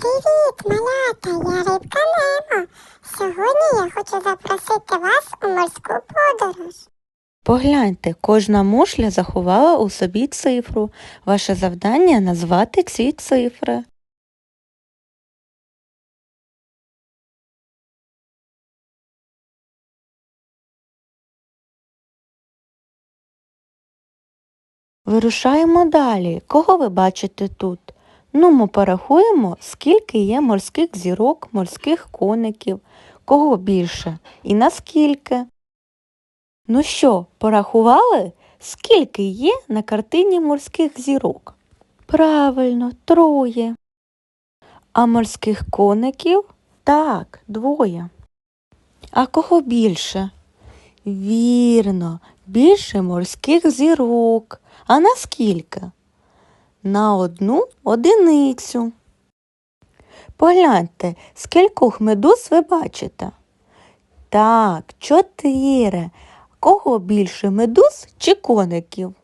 Привіт, малята! Я рибка Немо. Сьогодні я хочу запросити вас у морську подорож. Погляньте, кожна мушля заховала у собі цифру. Ваше завдання назвати ці цифри. Вирушаємо далі. Кого ви бачите тут? Ну, ми порахуємо, скільки є морських зірок, морських коників, кого більше і наскільки. Ну що, порахували, скільки є на картині морських зірок? Правильно, троє. А морських коників? Так, двоє. А кого більше? Вірно, більше морських зірок. А на скільки? На одну одиницю. Погляньте, скількох медуз ви бачите? Так, чотири. Кого більше медуз чи коників?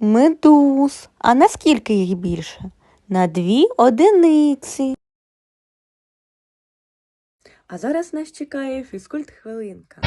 Медуз. А наскільки їх більше? На дві одиниці. А зараз нас чекає фізкульт хвилинка.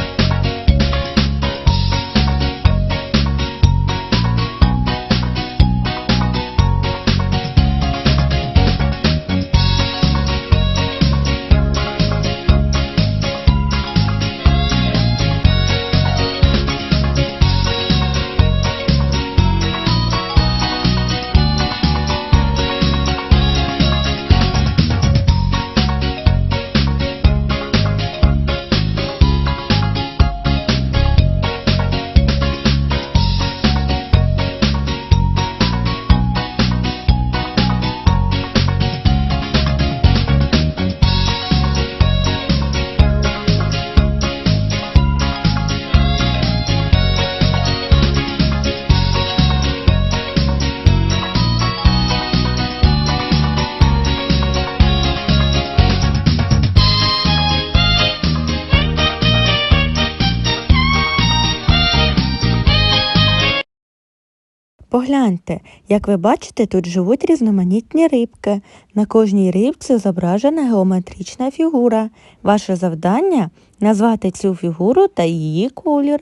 Погляньте, як ви бачите, тут живуть різноманітні рибки. На кожній рибці зображена геометрична фігура. Ваше завдання назвати цю фігуру та її колір.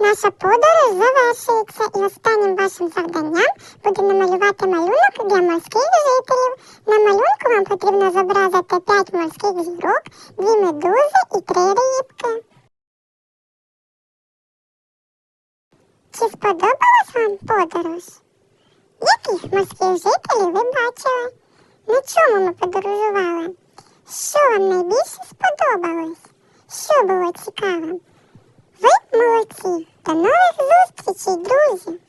Наша подорож завершується і останнім вашим завданням буде намалювати малюнок для морських жителів. На малюнку вам потрібно зобразити 5 морських зірок, 2 медузи і 3 рибки. Чи сподобалась вам подорож? Яких морських жителів ви бачили? На чому ми подорожували? Що вам найбільше сподобалось? Що було цікавим? Ви молодці! До нових зустрічей, друзі!